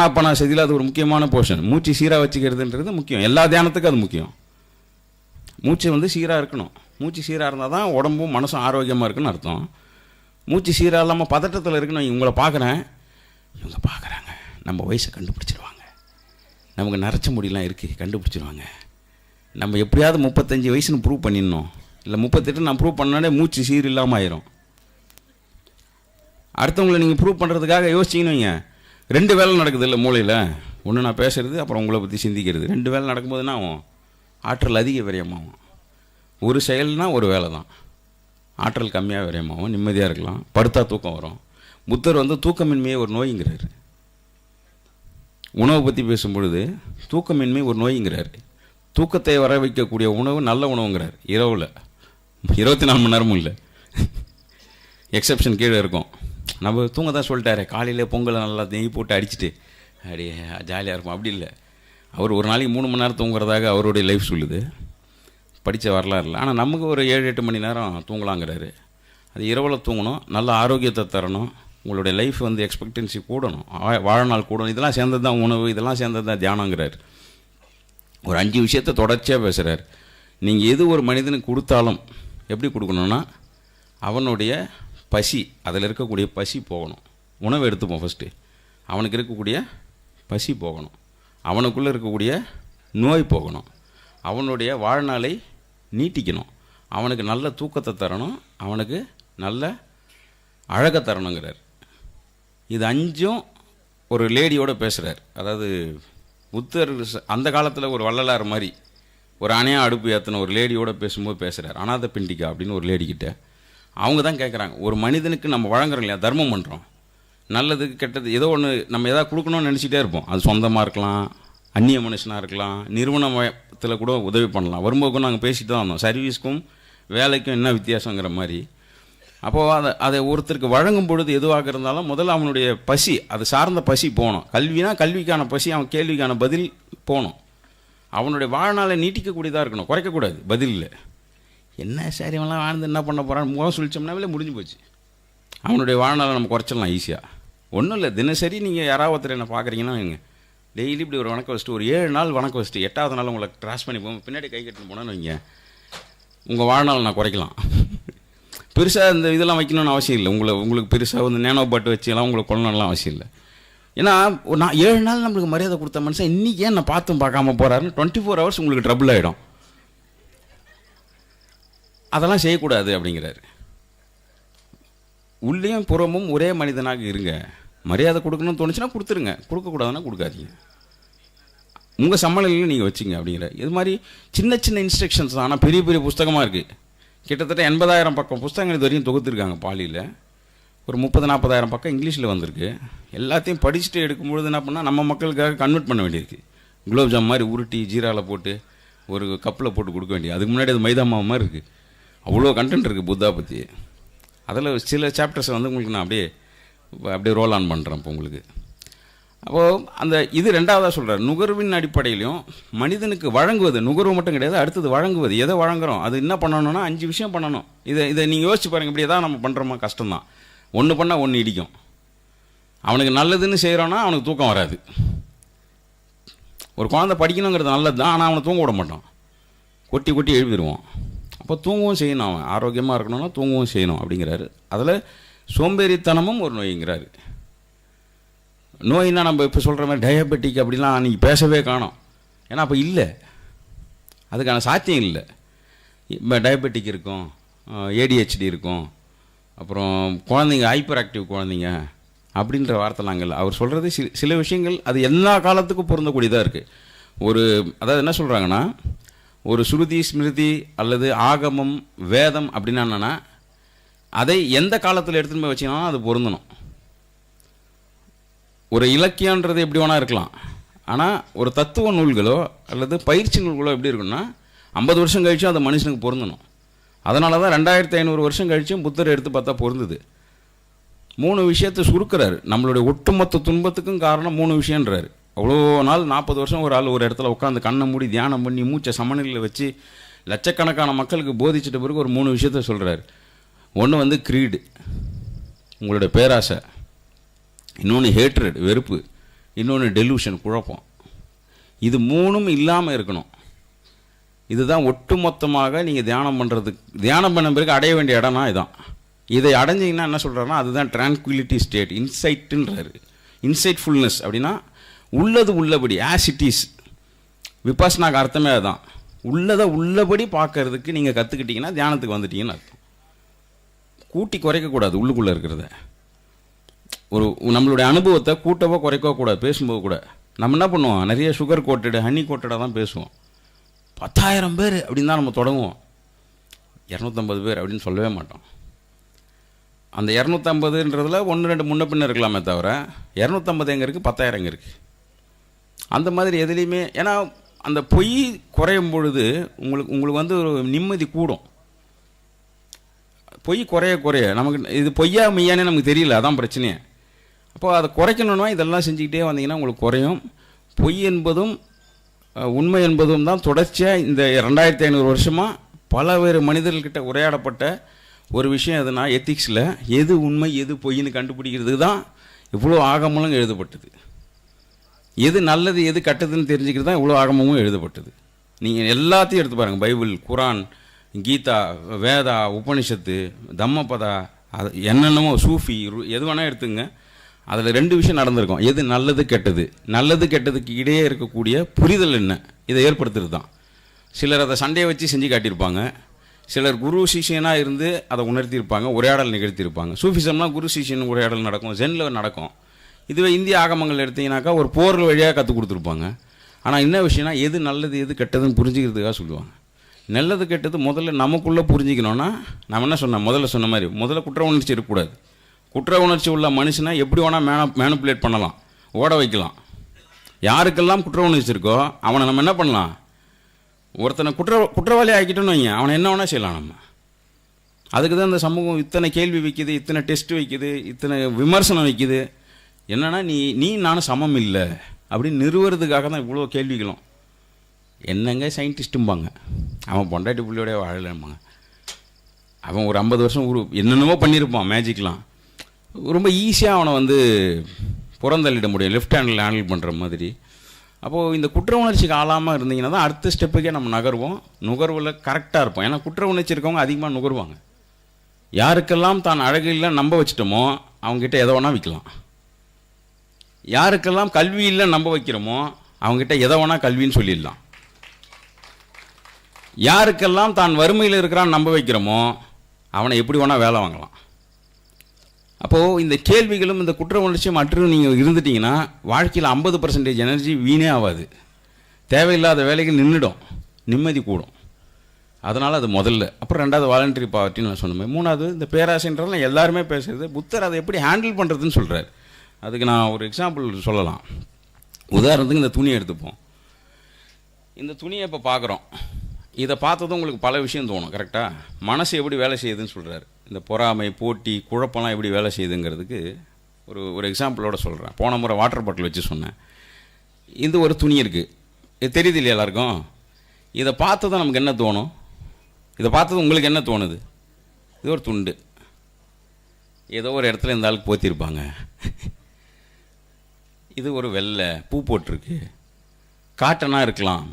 ஆனாப்பனா செய்தியில் அது ஒரு முக்கியமான போர்ஷன் மூச்சு சீராக வச்சுக்கிறதுன்றது முக்கியம். எல்லா தியானத்துக்கும் அது முக்கியம். மூச்சு வந்து சீராக இருக்கணும். மூச்சு சீராக இருந்தால் தான் உடம்பும் மனசும் ஆரோக்கியமாக இருக்குன்னு அர்த்தம். மூச்சு சீராக இல்லாமல் பதட்டத்தில் இருக்குன்னு இவங்களை பார்க்குறேன். இவங்க பார்க்குறாங்க. நம்ம வயசை கண்டுபிடிச்சிருவாங்க நமக்கு நரைச்ச முடியெல்லாம் இருக்குது கண்டுபிடிச்சிருவாங்க நம்ம எப்படியாவது முப்பத்தஞ்சு வயசுன்னு ப்ரூவ் பண்ணிடணும். இல்லை முப்பத்தெட்டு நான் ப்ரூவ் பண்ணாலே மூச்சு சீர் இல்லாமல் ஆயிரும். அடுத்தவங்களை நீங்கள் ப்ரூவ் பண்ணுறதுக்காக யோசிச்சிங்கன்னு வைங்க. ரெண்டு வேலை நடக்குது இல்லை மூளையில். ஒன்று நான் பேசுறது அப்புறம் உங்களை பற்றி சிந்திக்கிறது. ரெண்டு வேலை நடக்கும்போது என்ன ஆகும்? ஆற்றல் அதிக விரயமாகும். ஒரு செயல்னால் ஒரு வேலை தான். ஆற்றல் கம்மியாக விரயமாகும் நிம்மதியாக இருக்கலாம். படுத்தா தூக்கம் வரும். புத்தர் வந்து தூக்கமின்மையை ஒரு நோய்ங்கிறாரு. உணவை பற்றி பேசும்பொழுது தூக்கமின்மை ஒரு நோய்ங்கிறார். தூக்கத்தை வர வைக்கக்கூடிய உணவு நல்ல உணவுங்கிறார் இரவில். இருபத்தி நாலு மணி நேரமும் இல்லை. எக்ஸப்ஷன் கீழே இருக்கும். நம்ம தூங்க தான் சொல்லிட்டாரு. காலையில் பொங்கலை நல்லா நெய் போட்டு அடிச்சுட்டு. அப்படியே ஜாலியாக இருப்போம் அப்படி இல்லை. அவர் ஒரு நாளைக்கு மூணு மணி நேரம் தூங்குறதாக அவருடைய லைஃப் சொல்லுது. படித்த வரலாறு இல்லை ஆனால் நமக்கு ஒரு ஏழு எட்டு மணி நேரம் தூங்கலாங்கிறாரு. அது இரவில் தூங்கணும். நல்ல ஆரோக்கியத்தை தரணும். உங்களுடைய லைஃப் வந்து எக்ஸ்பெக்டன்சி கூடணும். வாழ்நாள் கூடணும். இதெல்லாம் சேர்ந்தது தான் உணவு இதெல்லாம் சேர்ந்தது தான் தியானங்கிறார். ஒரு அஞ்சு விஷயத்தை தொடர்ச்சியாக பேசுகிறார் நீங்கள் எது ஒரு மனிதனுக்கு கொடுத்தாலும் எப்படி கொடுக்கணுன்னா அவனுடைய பசி அதில் இருக்கக்கூடிய பசி போகணும். உணவு எடுத்துப்போம் ஃபஸ்ட்டு அவனுக்கு இருக்கக்கூடிய பசி போகணும். அவனுக்குள்ளே இருக்கக்கூடிய நோய் போகணும். அவனுடைய வாழ்நாளை நீட்டிக்கணும். அவனுக்கு நல்ல தூக்கத்தை தரணும். அவனுக்கு நல்ல அழகை தரணுங்கிறார். இது அஞ்சும் ஒரு லேடியோடு பேசுகிறார் அதாவது புத்தர் அந்த காலத்தில் ஒரு வள்ளலார் மாதிரி ஒரு அணையாக அடுப்பு ஏற்றின ஒரு லேடியோடு பேசும்போது பேசுகிறார் அனாத பிண்டிகா அப்படின்னு ஒரு லேடிக்கிட்ட அவங்க தான் கேட்குறாங்க ஒரு மனிதனுக்கு நம்ம வழங்குறோம் இல்லையா? தர்மம் பண்ணுறோம் நல்லதுக்கு கெட்டது. ஏதோ ஒன்று நம்ம எதாவது கொடுக்கணும்னு நினச்சிட்டே இருப்போம். அது சொந்தமாக இருக்கலாம் அந்நிய மனுஷனாக இருக்கலாம் நிறுவனத்தில் கூட உதவி பண்ணலாம். வரும்போதுக்கும் நாங்கள் பேசிட்டு தான் வந்தோம். சர்வீஸ்க்கும் வேலைக்கும் என்ன வித்தியாசங்கிற மாதிரி. அப்போது அதை அதை ஒருத்தருக்கு வழங்கும் பொழுது எதுவாக இருந்தாலும் முதல்ல அவனுடைய பசி அது சார்ந்த பசி போகணும் கல்வினா கல்விக்கான பசி அவன் கேள்விக்கான பதில் போகணும் அவனுடைய வாழ்நாளை நீட்டிக்கக்கூடியதாக இருக்கணும். குறைக்கக்கூடாது. பதில் இல்லை. என்ன சரி அவன்லாம் வாழ்ந்து என்ன பண்ண போகிறான் முகம் சொல்லிச்சோம்னாவே முடிஞ்சு போச்சு. அவனுடைய வாழ்நாளை நம்ம குறைச்சிடலாம் ஈஸியாக ஒன்றும் இல்லை தினசரி நீங்கள் யாராவது ஒருத்தர் என்ன பார்க்குறீங்கன்னா வைங்க. டெய்லி இப்படி ஒரு வணக்கம் வச்சுட்டு ஒரு ஏழு நாள் வணக்கம் வச்சுட்டு எட்டாவது நாள் உங்களை கிராஸ் பண்ணி போகும். பின்னாடி கை கட்டணும் போனோன்னு வைங்க. உங்கள் வாழ்நாள் நான் குறைக்கலாம். பெருசாக இந்த இதெல்லாம் வைக்கணும்னு அவசியம் இல்லை. உங்களை உங்களுக்கு பெருசாக வந்து நேனோ பாட்டு வச்சுலாம் உங்களை கொள்ளணும்லாம் அவசியம் இல்லை. ஏன்னா நான் ஏழு நாள் நம்மளுக்கு மரியாதை கொடுத்த மனுஷன் இன்றைக்கி ஏன் நான் பார்த்தும் பார்க்காம போகிறாருன்னு டுவெண்ட்டி ஃபோர் ஹவர்ஸ் உங்களுக்கு ட்ரபுள் ஆகிடும் அதெல்லாம் செய்யக்கூடாது அப்படிங்கிறாரு. உள்ளேயும் புறமும் ஒரே மனிதனாக இருங்க. மரியாதை கொடுக்கணும்னு தோணுச்சுன்னா கொடுத்துருங்க. கொடுக்கக்கூடாதுன்னா கொடுக்காதீங்க. உங்கள் சம்மநிலையில் நீங்கள் வச்சுங்க அப்படிங்கிற. இது மாதிரி சின்ன சின்ன இன்ஸ்ட்ரக்ஷன்ஸ் தான். ஆனால் பெரிய பெரிய புஸ்தகமாக இருக்குது கிட்டத்தட்ட எண்பதாயிரம் பக்கம் புஸ்தகங்கள் இது வரையும் தொகுத்துருக்காங்க பாலியில். ஒரு முப்பது நாற்பதாயிரம் பக்கம் இங்கிலீஷில் வந்திருக்கு. எல்லாத்தையும் படிச்சுட்டு எடுக்கும்பொழுது என்ன பண்ணால் நம்ம மக்களுக்காக கன்வெர்ட் பண்ண வேண்டியிருக்கு. குலோப்ஜாம் மாதிரி உருட்டி ஜீராவில் போட்டு ஒரு கப்பில் போட்டு கொடுக்க வேண்டியது. அதுக்கு முன்னாடி அது மைதா மாவு மாதிரி இருக்குது அவ்வளோ கண்டென்ட் இருக்குது புத்தா பற்றி அதில் சில சாப்டர்ஸை வந்து உங்களுக்கு நான் அப்படியே அப்படியே ரோல் ஆன் பண்ணுறேன் இப்போ உங்களுக்கு. அப்போது அந்த இது ரெண்டாவதாக சொல்கிறார் நுகர்வின் அடிப்படையிலையும் மனிதனுக்கு வழங்குவது நுகர்வு மட்டும் கிடையாது அடுத்தது வழங்குவது. எதை வழங்குறோம்? அது என்ன பண்ணணும்னா அஞ்சு விஷயம் பண்ணணும். இதை இதை நீங்கள் யோசிச்சு பாருங்கள் இப்படி எதாவது நம்ம பண்ணுறோமா கஷ்டம்தான். ஒன்று பண்ணால் ஒன்று இடிக்கும். அவனுக்கு நல்லதுன்னு செய்கிறோன்னா அவனுக்கு தூக்கம் வராது. ஒரு குழந்தை படிக்கணுங்கிறது நல்லது தான் ஆனால் அவனை தூங்க விட மாட்டான். கொட்டி கொட்டி எழுதிடுவான் அப்போ தூங்கவும் செய்யணும். அவன் ஆரோக்கியமாக இருக்கணும்னா தூங்கவும் செய்யணும் அப்படிங்கிறாரு. அதில் சோம்பேறித்தனமும் ஒரு நோய்ங்கிறாரு. நோயினா நம்ம இப்போ சொல்கிற மாதிரி டயபெட்டிக் அப்படிலாம் அன்றைக்கி பேசவே காணோம். ஏன்னா அப்போ இல்லை. அதுக்கான சாத்தியம் இல்லை. இப்போ டயபெட்டிக் இருக்கும் ஏடிஹெச்டி இருக்கும் அப்புறம் குழந்தைங்க ஹைப்பர் ஆக்டிவ் குழந்தைங்க அப்படின்ற வார்த்தைலாம் இல்லை. அவர் சொல்கிறது சில சில விஷயங்கள் அது எல்லா காலத்துக்கும் பொருந்தக்கூடியதாக இருக்குது ஒரு அதாவது என்ன சொல்கிறாங்கன்னா ஒரு ஸ்ருதி ஸ்மிருதி அல்லது ஆகமம் வேதம் அப்படின்னா என்னென்னா அதை எந்த காலத்தில் எடுத்துன்னு போய் வச்சிங்கன்னா அது பொருந்தணும். ஒரு இலக்கியன்றது எப்படி வேணா இருக்கலாம். ஆனால் ஒரு தத்துவ நூல்களோ அல்லது பயிற்சி நூல்களோ எப்படி இருக்குன்னா ஐம்பது வருஷம் கழிச்சும் அது மனுஷனுக்கு பொருந்தணும். அதனால தான் ரெண்டாயிரத்தி ஐநூறு வருஷம் கழிச்சும் புத்தர் எடுத்து பார்த்தா பொருந்துது. மூணு விஷயத்தை சுருக்கிறார். நம்மளுடைய ஒட்டுமொத்த துன்பத்துக்கும் காரணம் மூணு விஷயன்றார் அவ்வளோ நாள் நாற்பது வருஷம் ஒரு ஆள் ஒரு இடத்துல உட்காந்து கண்ணை மூடி தியானம் பண்ணி மூச்சை சமநிலையில் வச்சு லட்சக்கணக்கான மக்களுக்கு போதிச்சிட்ட பிறகு ஒரு மூணு விஷயத்த சொல்கிறாரு ஒன்று வந்து க்ரீடு உங்களுடைய பேராசை. இன்னொன்று ஹேட்ரட் வெறுப்பு. இன்னொன்று டெலூஷன் குழப்பம். இது மூணும் இல்லாமல் இருக்கணும். இதுதான் ஒட்டுமொத்தமாக நீங்கள் தியானம் பண்ணுறதுக்கு தியானம் பண்ண பிறகு அடைய வேண்டிய இடம்னா இதுதான் இதை அடைஞ்சிங்கன்னா என்ன சொல்கிறாருன்னா அதுதான் ட்ரான்குவிலிட்டி ஸ்டேட் இன்சைட்டுன்றாரு இன்சைட்ஃபுல்னஸ் அப்படின்னா உள்ளது உள்ளபடி ஆஸ் இட் இஸ் விபாசனாக்கு அர்த்தமே அதுதான் உள்ளதை உள்ளபடி பார்க்கறதுக்கு நீங்கள் கற்றுக்கிட்டீங்கன்னா தியானத்துக்கு வந்துட்டீங்கன்னு அர்த்தம். கூட்டி குறைக்கக்கூடாது உள்ளுக்குள்ளே இருக்கிறத. ஒரு நம்மளுடைய அனுபவத்தை கூட்டவோ குறைக்கவோ கூடாது பேசும்போது கூட. நம்ம என்ன பண்ணுவோம்? நிறைய சுகர் கோட்டடு ஹனி கோட்டடாக தான் பேசுவோம். பத்தாயிரம் பேர் அப்படின்னு தான் நம்ம தொடங்குவோம். இரநூத்தம்பது பேர் அப்படின்னு சொல்லவே மாட்டோம். அந்த இரநூத்தம்பதுன்றதுல ஒன்று ரெண்டு முன்ன பின்ன இருக்கலாமே தவிர இரநூத்தம்பது எங்கே இருக்குது பத்தாயிரம் எங்கே இருக்குது அந்த மாதிரி எதுலேயுமே ஏன்னா அந்த பொய் குறையும் பொழுது உங்களுக்கு உங்களுக்கு வந்து ஒரு நிம்மதி கூடும். பொய் குறைய குறைய நமக்கு இது பொய்யா மெய்யானே நமக்கு தெரியல அதான் பிரச்சனையே. அப்போ அதை குறைக்கணும்னா இதெல்லாம் செஞ்சுக்கிட்டே வந்தீங்கன்னா உங்களுக்கு குறையும். பொய் என்பதும் உண்மை என்பதும் தான் தொடர்ச்சியாக இந்த ரெண்டாயிரத்தி ஐநூறு வருஷமாக பல வேறு மனிதர்கள்கிட்ட உரையாடப்பட்ட ஒரு விஷயம் எதுனா எத்திக்ஸில் எது உண்மை எது பொய்ன்னு கண்டுபிடிக்கிறதுக்கு தான் இவ்வளோ ஆகமலும் எழுதப்பட்டது. எது நல்லது எது கெட்டதுன்னு தெரிஞ்சுக்கிறது தான் இவ்வளோ ஆகமமும் எழுதப்பட்டது. நீங்கள் எல்லாத்தையும் எடுத்து பாருங்கள் பைபிள் குரான் கீதா வேதா உபனிஷத்து தம்மபதா அது என்னென்னமோ சூஃபி எது வேணால் எடுத்துங்க. அதில் ரெண்டு விஷயம் நடந்திருக்கும். எது நல்லது கெட்டது? நல்லது கெட்டதுக்கு இடையே இருக்கக்கூடிய புரிதல் என்ன? இதை ஏற்படுத்துறது தான். சிலர் அதை சண்டையை வச்சு செஞ்சு காட்டியிருப்பாங்க. சிலர் குரு சிஷியனாக இருந்து அதை உணர்த்தியிருப்பாங்க உரையாடல் நிகழ்த்தியிருப்பாங்க. சூஃபிசம்னா குரு சிஷியன் உரையாடல் நடக்கும். ஜென்னில் நடக்கும். இதுவே இந்திய ஆகமங்கள் எடுத்தீங்கன்னாக்கா ஒரு போர் வழியாக கற்றுக் கொடுத்துருப்பாங்க. ஆனால் என்ன விஷயம்னா எது நல்லது எது கெட்டதுன்னு புரிஞ்சுக்கிறதுக்காக சொல்லுவாங்க. நல்லது கெட்டது முதல்ல நமக்குள்ளே புரிஞ்சிக்கணும்னா நம்ம என்ன சொன்னோம்? முதல்ல சொன்ன மாதிரி முதல்ல குற்ற உணர்ச்சி இருக்கக்கூடாது. குற்ற உணர்ச்சி உள்ள மனுஷனை எப்படி வேணால் மேன மேனுப்புலேட் பண்ணலாம். ஓட வைக்கலாம். யாருக்கெல்லாம் குற்ற உணர்ச்சி இருக்கோ அவனை நம்ம என்ன பண்ணலாம்? ஒருத்தனை குற்ற குற்றவாளி ஆக்கிட்டோன்னு வைங்க. அவனை என்ன வேணால் செய்யலாம் நம்ம. அதுக்கு தான் இந்த சமூகம் இத்தனை கேள்வி வைக்குது இத்தனை டெஸ்ட் வைக்குது இத்தனை விமர்சனம் வைக்குது. என்னன்னா நீ நீ நானும் சமம் இல்லை அப்படின்னு நிறுவுறதுக்காக தான் இவ்வளோ கேள்விகளும் என்னங்க சயின்டிஸ்ட்டும்பாங்க அவன் பொண்டாட்டி புள்ளியோடய வாழலைம்பாங்க. அவன் ஒரு ஐம்பது வருஷம் உரு என்னென்னமோ பண்ணியிருப்பான் மேஜிக்லாம். ரொம்ப ஈஸியாக அவனை வந்து புறந்தள்ளிட முடியும் லெஃப்ட் ஹேண்டில் ஹேண்டில் பண்ணுற மாதிரி. அப்போது இந்த குற்ற உணர்ச்சிக்கு ஆளாமல் இருந்தீங்கன்னா தான் அடுத்த ஸ்டெப்புக்கே நம்ம நகர்வோம். நுகர்வில் கரெக்டாக இருப்போம். ஏன்னா குற்ற உணர்ச்சி இருக்கவங்க அதிகமாக நுகர்வாங்க. யாருக்கெல்லாம் தான் அழகு இல்லை நம்ப வச்சிட்டோமோ அவங்ககிட்ட எதை வேணால் விற்கலாம் யாருக்கெல்லாம் கல்வி இல்லை நம்ப வைக்கிறோமோ அவங்ககிட்ட எதை வேணால் கல்வின்னு சொல்லிடலாம். யாருக்கெல்லாம் தான் வறுமையில் இருக்கிறான்னு நம்ப வைக்கிறோமோ அவனை எப்படி வேணால் வேலை வாங்கலாம். அப்போது இந்த கேள்விகளும் இந்த குற்ற உணர்ச்சியும் மற்றும் நீங்கள் இருந்துட்டீங்கன்னா வாழ்க்கையில் ஐம்பது பர்சன்டேஜ் எனர்ஜி வீணே ஆகாது. தேவையில்லாத வேலைகள் நின்றுடும் நிம்மதி கூடும். அதனால் அது முதல்ல. அப்புறம் ரெண்டாவது வாலண்டரி பார்ட்டின்னு நான் சொன்னேன். மூணாவது இந்த பேராசைன்றதெல்லாம் எல்லாருமே பேசுகிறது புத்தர் அதை எப்படி ஹேண்டில் பண்ணுறதுன்னு சொல்கிறார் அதுக்கு நான் ஒரு எக்ஸாம்பிள் சொல்லலாம். உதாரணத்துக்கு இந்த துணியை எடுத்துப்போம். இந்த துணியை இப்போ பார்க்குறோம் இதை பார்த்ததும் உங்களுக்கு பல விஷயம் தோணும் கரெக்டாக மனசு எப்படி வேலை செய்யுதுன்னு சொல்கிறாரு இந்த பொறாமை போட்டி குழப்பம்லாம் எப்படி வேலை செய்யுதுங்கிறதுக்கு ஒரு ஒரு எக்ஸாம்பிளோட சொல்கிறேன் போன முறை வாட்டர் பாட்டில் வச்சு சொன்னேன். இது ஒரு துணி இருக்குது இது தெரியுது இல்லையா எல்லாருக்கும்? இதை பார்த்ததும் நமக்கு என்ன தோணும்? இதை பார்த்தது உங்களுக்கு என்ன தோணுது? இது ஒரு துண்டு. ஏதோ ஒரு இடத்துல இந்த ஆளுக்கு போத்திருப்பாங்க. இது ஒரு வெள்ளை பூ போட்டிருக்கு. காட்டனாக இருக்கலாம்.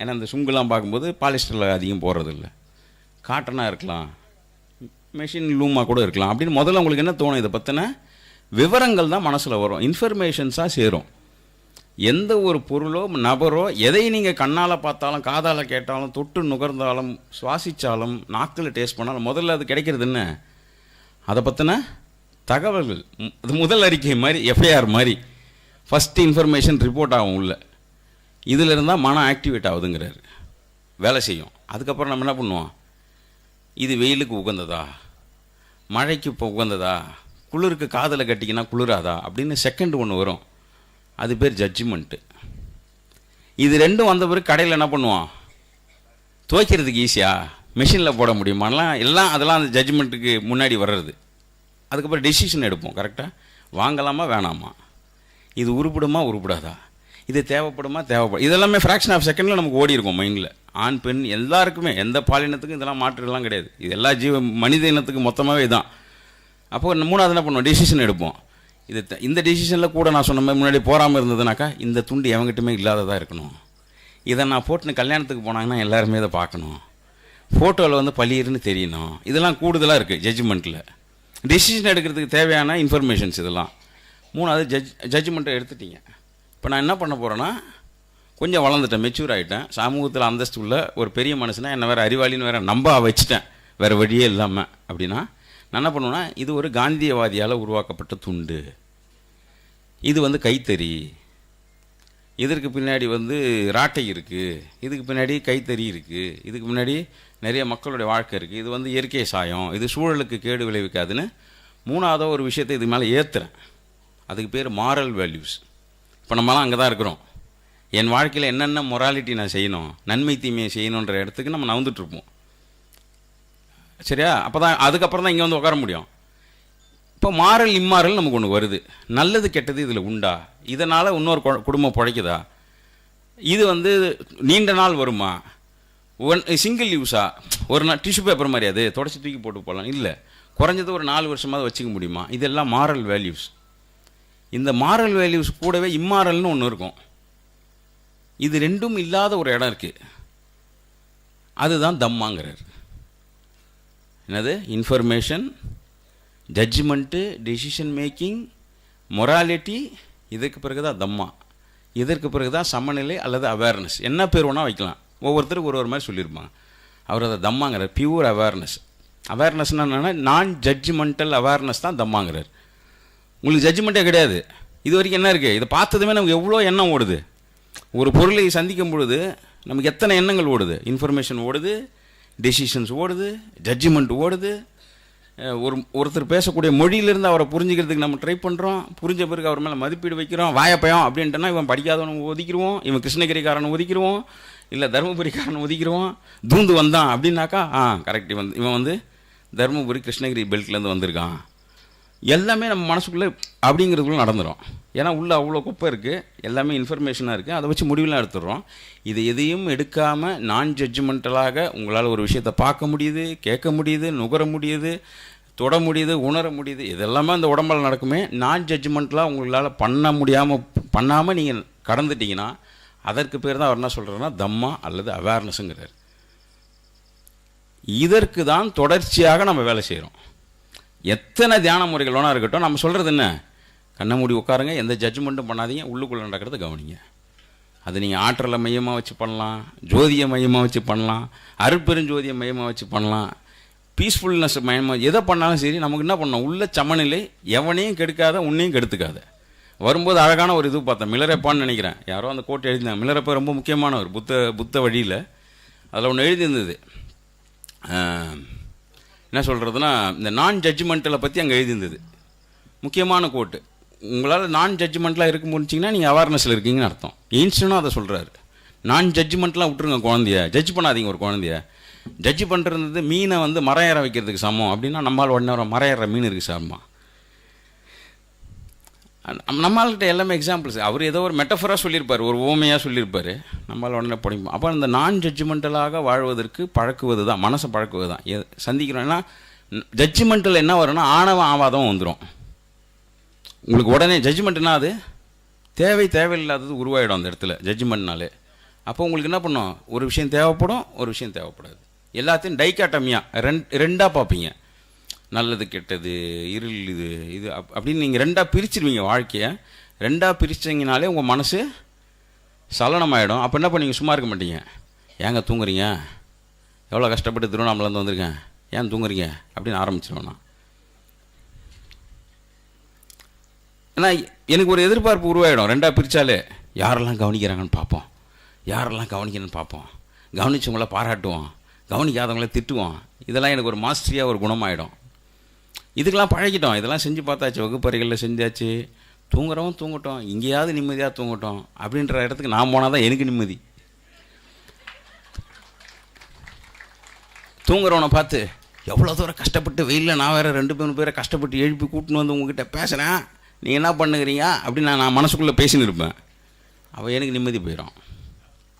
ஏன்னா இந்த சுங்குலாம் பார்க்கும்போது பாலிஸ்டரில் அதிகம் போடுறதில்ல காட்டனாக இருக்கலாம். மெஷின் லூமாக கூட இருக்கலாம். அப்படின்னு முதல்ல உங்களுக்கு என்ன தோணும் இதை பற்றின விவரங்கள் தான் மனசில் வரும். இன்ஃபர்மேஷன்ஸாக சேரும். எந்த ஒரு பொருளோ நபரோ எதை நீங்கள் கண்ணால் பார்த்தாலும் காதால் கேட்டாலும் தொட்டு நுகர்ந்தாலும் சுவாசித்தாலும் நாக்கில் டேஸ்ட் பண்ணாலும் முதல்ல அது கிடைக்கிறது என்ன? அதை பற்றின தகவல்கள். அது முதல் அறிக்கை மாதிரி எஃப்ஐஆர் மாதிரி. ஃபஸ்ட்டு இன்ஃபர்மேஷன் ரிப்போர்ட் ஆகும் உள்ள. இதில் இருந்தால் மனம் ஆக்டிவேட் ஆகுதுங்கிறாரு. வேலை செய்யும். அதுக்கப்புறம் நம்ம என்ன பண்ணுவோம்? இது வெயிலுக்கு உகந்ததா? மழைக்கு இப்போ உகந்ததா? குளிருக்கு காதில் கட்டிக்கினா குளிராதா? அப்படின்னு செகண்ட் ஒன்று வரும். அது பேர் ஜட்ஜ்மெண்ட்டு இது ரெண்டும் வந்த பிறகு கடையில் என்ன பண்ணுவான் துவைக்கிறதுக்கு ஈஸியாக மிஷினில் போட முடியுமாலாம் எல்லாம் அதெல்லாம் அந்த ஜட்ஜ்மெண்ட்டுக்கு முன்னாடி வர்றது. அதுக்கப்புறம் டெசிஷன் எடுப்போம் கரெக்டாக வாங்கலாமா வேணாமா? இது உருப்பிடுமா உருப்பிடாதா? இது தேவைப்படுமா தேவைப்படும் இதெல்லாமே ஃப்ராக்ஷன் ஆஃப் செகண்டில் நமக்கு ஓடி இருக்கும் மைண்டில் ஆண் பெண் எல்லாருக்குமே எந்த பாலினத்துக்கும் இதெல்லாம் மாற்றுலாம் கிடையாது. இது எல்லா ஜீவ மனித இனத்துக்கு மொத்தமாகவே இதான். அப்போ மூணாவது என்ன பண்ணுவோம்? டெசிஷன் எடுப்போம். இது த- இந்த டிசிஷனில் கூட நான் சொன்ன மாதிரி முன்னாடி போகாமல் இருந்ததுனாக்கா இந்த துண்டு எவங்கிட்டுமே இல்லாததாக இருக்கணும். இதை நான் போட்டுன்னு கல்யாணத்துக்கு போனாங்கன்னா எல்லாருமே இதை பார்க்கணும். ஃபோட்டோவில் வந்து பழியிருன்னு தெரியணும். இதெல்லாம் கூடுதலாக இருக்குது ஜட்ஜ்மெண்ட்டில் டெசிஷன் எடுக்கிறதுக்கு தேவையான இன்ஃபர்மேஷன்ஸ் இதெல்லாம். மூணாவது ஜட்ஜ் ஜட்ஜ்மெண்ட்டை எடுத்துட்டீங்க. இப்போ நான் என்ன பண்ண போகிறேன்னா கொஞ்சம் வளர்ந்துட்டேன் மெச்சூர் ஆகிட்டேன் சமூகத்தில் அந்தஸ்து உள்ள ஒரு பெரிய மனுஷனா என்ன வேறு அறிவாளின்னு வேறு நம்ப வச்சுட்டேன். வேறு வழியே இல்லாமல் அப்படின்னா நான் என்ன பண்ணுவேன்னா இது ஒரு காந்தியவாதியால் உருவாக்கப்பட்ட துண்டு. இது வந்து கைத்தறி. இதற்கு பின்னாடி வந்து ராட்டை இருக்குது இதுக்கு பின்னாடி கைத்தறி இருக்குது இதுக்கு முன்னாடி நிறைய மக்களுடைய வாழ்க்கை இருக்குது இது வந்து இயற்கை சாயம். இது சூழலுக்கு கேடு விளைவிக்காதுன்னு மூணாவதாக ஒரு விஷயத்தை இது மேலே ஏற்றுறேன் அதுக்கு பேர் மாரல் வேல்யூஸ் இப்போ நம்மலாம் அங்கே தான் இருக்கிறோம். என் வாழ்க்கையில் என்னென்ன மொராலிட்டி நான் செய்யணும் நன்மை தீமையை செய்யணுன்ற இடத்துக்கு நம்ம நவந்துட்டுருப்போம் சரியா? அப்போ தான் அதுக்கப்புறம் தான் இங்கே வந்து உட்கார முடியும். இப்போ மாறல் இம்மாறல் நமக்கு ஒன்று வருது. நல்லது கெட்டது இதில் உண்டா? இதனால் இன்னொரு கொ- குடும்பம் பிழைக்குதா? இது வந்து நீண்ட நாள் வருமா? ஒன் சிங்கிள் யூஸா ஒரு நாள் டிஷ்யூ பேப்பர் மாதிரி அது தொடச்சி தூக்கி போட்டு போகலாம் இல்லை குறைஞ்சது ஒரு நாலு வருஷமாவது வச்சுக்க முடியுமா? இதெல்லாம் மாரல் வேல்யூஸ் இந்த மாரல் வேல்யூஸ் கூடவே இம்மாரல்னு ஒன்று இருக்கும். இது ரெண்டும் இல்லாத ஒரு இடம் இருக்குது அதுதான் தம்மாங்கிறார். என்னது? Information judgement decision making morality இதுக்கு பிறகு தான் தம்மா. இதற்கு பிறகு தான் சமநிலை அல்லது அவேர்னஸ் என்ன பேர் வேணால் வைக்கலாம். ஒவ்வொருத்தருக்கும் ஒரு ஒரு மாதிரி சொல்லியிருப்பாங்க. அவர் அதை தம்மாங்கிறார். பியூர் அவேர்னஸ் அவேர்னஸ்னால் என்னென்னா நான் ஜட்ஜ்மெண்டல் அவேர்னஸ் தான் தம்மாங்கிறார். உங்களுக்கு ஜட்ஜ்மெண்ட்டே கிடையாது. இது வரைக்கும் என்ன இருக்குது இதை பார்த்ததுமே நமக்கு எவ்வளோ எண்ணம் ஓடுது. ஒரு பொருளை சந்திக்கும் பொழுது நமக்கு எத்தனை எண்ணங்கள் ஓடுது? இன்ஃபர்மேஷன் ஓடுது டெசிஷன்ஸ் ஓடுது ஜட்ஜ்மெண்ட் ஓடுது. ஒரு ஒருத்தர் பேசக்கூடிய மொழியிலிருந்து அவரை புரிஞ்சுக்கிறதுக்கு நம்ம ட்ரை பண்ணுறோம் புரிஞ்ச பிறகு அவர் மேலே மதிப்பீடு வைக்கிறோம். வாயப்பயம் அப்படின்ட்டுனா இவன் படிக்காதவனை ஒதுக்கிடுவோம் இவன் கிருஷ்ணகிரிக்காரனை ஒதுக்கிடுவோம் இல்லை தருமபுரிக்காரனை ஒதுக்கிடுவோம் தூந்து வந்தான் அப்படின்னாக்கா ஆ கரெக்ட் இவன் இவன் வந்து தருமபுரி கிருஷ்ணகிரி பெல்ட்லேருந்து வந்திருக்கான். எல்லாமே நம்ம மனசுக்குள்ளே அப்படிங்கிறதுக்குள்ள நடந்துடும் ஏன்னா உள்ளே அவ்வளோ குப்பை இருக்குது எல்லாமே இன்ஃபர்மேஷனாக இருக்குது அதை வச்சு முடிவுலாம் எடுத்துடுறோம். இது எதையும் எடுக்காமல் நான் ஜட்ஜ்மெண்டலாக உங்களால் ஒரு விஷயத்தை பார்க்க முடியுது கேட்க முடியுது நுகர முடியுது தொட முடியுது உணர முடியுது இதெல்லாமே அந்த உடம்பால் நடக்குமே. நான் ஜட்ஜ்மெண்ட்லாம் உங்களால் பண்ண முடியாமல் பண்ணாமல் நீங்கள் கடந்துட்டீங்கன்னா அதற்கு பேர் தான் அவர் என்ன சொல்கிறாருன்னா தம்மா அல்லது அவேர்னஸுங்கிறார் இதற்கு தான் தொடர்ச்சியாக நம்ம வேலை செய்கிறோம் எத்தனை தியான முறைகள் வேணா இருக்கட்டும் நம்ம சொல்கிறது என்ன? கண்ணை மூடி உட்காருங்க எந்த ஜட்ஜ்மெண்ட்டும் பண்ணாதீங்க உள்ளுக்குள்ளே நடக்கிறத கவனிங்க. அது நீங்கள் ஆற்றலை மையமாக வச்சு பண்ணலாம் ஜோதியை மையமாக வச்சு பண்ணலாம் அருட்பெருஞ்சோதியை மையமாக வச்சு பண்ணலாம் பீஸ்ஃபுல்னஸ் மையமாக எதை பண்ணாலும் சரி நமக்கு என்ன பண்ணோம் உள்ள சமநிலை எவனையும் கெடுக்காத உன்னையும் கெடுத்துக்காத. வரும்போது அழகான ஒரு இது பார்த்தேன் மிளரப்பான்னு நினைக்கிறேன். யாரோ அந்த கோட்டை எழுதினாங்க மிளரப்பா ரொம்ப முக்கியமானவர் புத்த புத்த வழியில். அதில் ஒன்று எழுதியிருந்தது. என்ன சொல்கிறதுனா இந்த நான் ஜட்ஜ்மெண்ட்டில் பற்றி அங்கே எழுதியிருந்தது. முக்கியமான கோட்டு. உங்களால் நான் ஜட்ஜ்மெண்ட்லாம் இருக்க முடிச்சிங்கன்னா நீங்கள் அவேர்னஸில் இருக்கீங்கன்னு அர்த்தம். ஈன்ஸ்டனும் அதை சொல்கிறாரு நான் ஜட்ஜ்மெண்ட்லாம் விட்டுருங்க குழந்தைய. ஜட்ஜ் பண்ணாதீங்க ஒரு குழந்தைய. ஜட்ஜ் பண்ணுறது மீனை வந்து மரம் ஏற வைக்கிறதுக்கு சமம். அப்படின்னா நம்மளால் உடனே மரம் ஏற மீன் இருக்குது சார்மா நம்மள்கிட்ட எல்லாமே எக்ஸாம்பிள்ஸ் அவர் ஏதோ ஒரு மெட்டஃபராக சொல்லியிருப்பார் ஒரு ஓமையாக சொல்லியிருப்பார். நம்மளால் உடனே படிப்போம் அப்போ அந்த நான் ஜட்ஜ்மெண்டலாக வாழ்வதற்கு பழக்குவது தான் மனசை பழக்குவது தான் எ- சந்திக்கிறோம்னா ஜட்ஜ்மெண்ட்டில் என்ன வரும்னா ஆணவம் ஆவாதம் வந்துடும் உங்களுக்கு உடனே ஜட்ஜ்மெண்ட்னா அது தேவை தேவையில்லாதது உருவாயிடும் அந்த இடத்துல ஜட்ஜ்மெண்ட்னாலே அப்போ உங்களுக்கு என்ன பண்ணும்? ஒரு விஷயம் தேவைப்படும் ஒரு விஷயம் தேவைப்படாது. எல்லாத்தையும் டைக்காட்டமியாக ரெண்ட் ரெண்டாக பார்ப்பீங்க. நல்லது கெட்டது இருள் இது இது அப்- அப்படின்னு நீங்கள் ரெண்டாக பிரிச்சிருவீங்க வாழ்க்கையை. ரெண்டாக பிரிச்சிங்கனாலே உங்கள் மனசு சலனமாயிடும். அப்போ என்ன பண்ணுவீங்க? சும்மா இருக்க மாட்டீங்க. ஏங்க தூங்குறீங்க? எவ்வளோ கஷ்டப்பட்டு திருவண்ணாமலேருந்து வந்திருக்கேன். ஏன் தூங்குறீங்க? அப்படின்னு ஆரம்பிச்சிருவேன் நான். ஏன்னா எனக்கு ஒரு எதிர்பார்ப்பு உருவாயிடும். ரெண்டாக பிரித்தாலே யாரெல்லாம் கவனிக்கிறாங்கன்னு பார்ப்போம். யாரெல்லாம் கவனிக்கணும்னு பார்ப்போம். கவனிச்சவங்கள பாராட்டுவோம். கவனிக்காதவங்கள திட்டுவோம். இதெல்லாம் எனக்கு ஒரு மாஸ்டரியாக ஒரு குணமாயிடும். இதுக்கெல்லாம் பழகிட்டோம். இதெல்லாம் செஞ்சு பார்த்தாச்சு. வகுப்பறைகளில் செஞ்சாச்சு. தூங்குறவன் தூங்கட்டும். எங்கேயாவது நிம்மதியாக தூங்கட்டும். அப்படின்ற இடத்துக்கு நான் போனால் தான் எனக்கு நிம்மதி. தூங்குறவனை பார்த்து எவ்வளோ தூரம் கஷ்டப்பட்டு வெயிலில் நான் வேறு ரெண்டு மூணு பேரை கஷ்டப்பட்டு எழுப்பி கூட்டின்னு வந்து உங்ககிட்ட பேசுகிறேன் நீங்கள் என்ன பண்ணுகிறீங்க? அப்படின்னு நான் நான் மனசுக்குள்ளே பேசின்னு இருப்பேன். அவள் எனக்கு நிம்மதி போயிடும்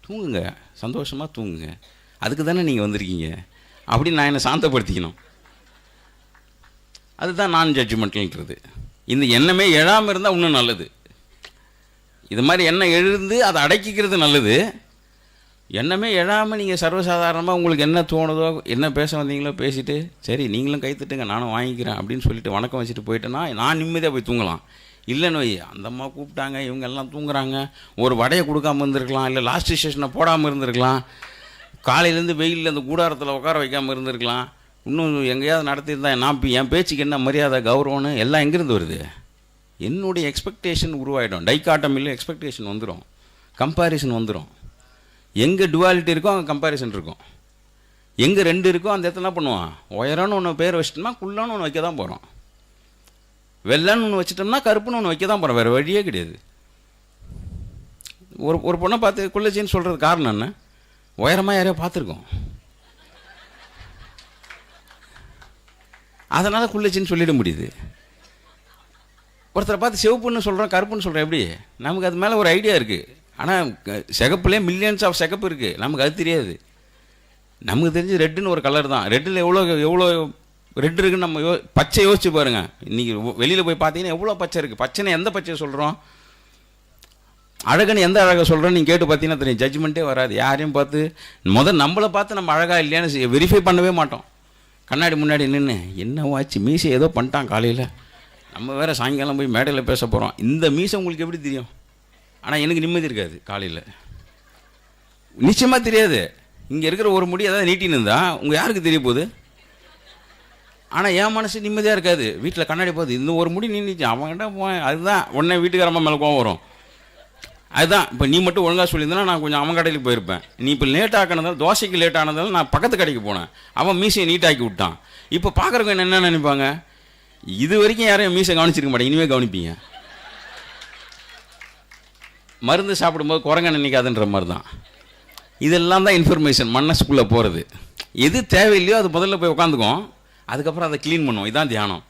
தூங்குங்க. சந்தோஷமாக தூங்குங்க. அதுக்கு தானே நீங்கள் வந்திருக்கீங்க. அப்படின்னு நான் என்னை சாந்தப்படுத்திக்கணும். அதுதான் நான் ஜட்ஜ்மெண்ட்டுங்கிறது இந்த எண்ணமே எழாமல் இருந்தால் இன்னும் நல்லது. இது மாதிரி எண்ணம் எழுந்து அதை அடக்கிக்கிறது நல்லது. எண்ணமே எழாமல் நீங்கள் சர்வசாதாரணமாக உங்களுக்கு என்ன தோணுதோ என்ன பேச வந்தீங்களோ பேசிவிட்டு சரி நீங்களும் கைத்துட்டுங்க நானும் வாங்கிக்கிறேன் அப்படின்னு சொல்லிட்டு வணக்கம் வச்சுட்டு போயிட்டேன்னா நான் நிம்மதியாக போய் தூங்கலாம். இல்லைன்னு வை அந்த அம்மா கூப்பிட்டாங்க இவங்க எல்லாம் தூங்குறாங்க. ஒரு வடையை கொடுக்காம இருந்திருக்கலாம் இல்லை லாஸ்ட் ஸ்டேஷனை போடாமல் இருந்திருக்கலாம். காலையிலேருந்து வெயிலில் அந்த கூடாரத்தில் உட்கார வைக்காமல் இருந்திருக்கலாம். இன்னும் எங்கேயாவது நடத்தியிருந்தா நான் என் பேச்சுக்கு என்ன மரியாதை கௌரவம்னு எல்லாம் எங்கேருந்து வருது? என்னுடைய எக்ஸ்பெக்டேஷன் உருவாயிடும். டைக்காட்டமில் எக்ஸ்பெக்டேஷன் வந்துடும் கம்பாரிசன் வந்துடும் எங்கே டுவாலிட்டி இருக்கோ அங்கே கம்பாரிசன் இருக்கும். எங்கே ரெண்டு இருக்கோ அந்த இடத்துல என்ன பண்ணுவான்? உயரம்னு ஒன்று பேர் வச்சிட்டோம்னா குள்ளன்னு ஒன்று வைக்க தான் போகிறோம் வெள்ளான்னு ஒன்று வச்சிட்டோம்னா கருப்புன்னு ஒன்று வைக்க தான் போகிறோம் வேறு வழியே கிடையாது. ஒரு ஒரு பொண்ணை பார்த்து குள்ளச்சின்னு சொல்கிறது காரணம் என்ன? உயரமாக யாரையோ பார்த்துருக்கோம். அதனால் குள்ளச்சின்னு சொல்லிட முடியுது. ஒருத்தரை பார்த்து சிவப்புன்னு சொல்கிறோம் கருப்புன்னு சொல்கிறோம் எப்படி? நமக்கு அது மேலே ஒரு ஐடியா இருக்குது ஆனால் சிகப்புலேயே மில்லியன்ஸ் ஆஃப் சிகப்பு இருக்குது நமக்கு அது தெரியாது. நமக்கு தெரிஞ்சு ரெட்டுன்னு ஒரு கலர் தான். ரெட்டில் எவ்வளோ எவ்வளோ ரெட் இருக்குன்னு நம்ம யோ பச்சை யோசிச்சு பாருங்க. இன்றைக்கி வெளியில் போய் பார்த்தீங்கன்னா எவ்வளோ பச்சை இருக்குது பச்சைன்னு எந்த பச்சையை சொல்கிறோம் அழகுன்னு எந்த அழகை சொல்கிறோம் நீங்கள் கேட்டு பார்த்தீங்கன்னா தெரியும். ஜட்ஜ்மெண்ட்டே வராது. யாரையும் பார்த்து முதல் நம்மளை பார்த்து நம்ம அழகாக இல்லையான்னு வெரிஃபை பண்ணவே மாட்டோம். கண்ணாடி முன்னாடி நின்று என்னவாச்சு மீசை ஏதோ பண்ணிட்டான் காலையில். நம்ம வேறு சாயங்காலம் போய் மேடையில் பேச போகிறோம் இந்த மீசை உங்களுக்கு எப்படி தெரியும்? ஆனால் எனக்கு நிம்மதி இருக்காது காலையில். நிச்சயமாக தெரியாது. இங்கே இருக்கிற ஒரு முடி ஏதாவது நீட்டின்னு இருந்தால் உங்கள் யாருக்கு தெரிய போகுது? ஆனால் என் மனசு நிம்மதியாக இருக்காது. வீட்டில் கண்ணாடி போகுது இந்த ஒரு முடி நின்றுச்சு அவன்கிட்ட போவேன் அதுதான். உடனே வீட்டுக்காரம்மா மேலே கோவம் வரும். அதுதான். இப்போ நீ மட்டும் ஒழுங்காக சொல்லியிருந்தனா நான் கொஞ்சம் அவன் கடைக்கு போயிருப்பேன். நீ இப்போ லேட் ஆக்கினதால் தோசைக்கு லேட் ஆனதால நான் பக்கத்து கடைக்கு போனேன். அவன் மீசையை நீட்டாக்கி விட்டான். இப்போ பார்க்குறவங்க என்ன நினைப்பாங்க? இது வரைக்கும் யாரையும் மீசை கவனிச்சிருக்க மாட்டேன். இனிமேல் கவனிப்பீங்க. மருந்து சாப்பிடும்போது குரங்க நினைக்காதுன்ற மாதிரி தான் இதெல்லாம் தான் இன்ஃபர்மேஷன் மனசுக்குள்ளே போகிறது எது தேவையில்லையோ அது முதல்ல போய் உட்காந்துக்கும் அதுக்கப்புறம் அதை க்ளீன் பண்ணுவோம். இதான் தியானம்.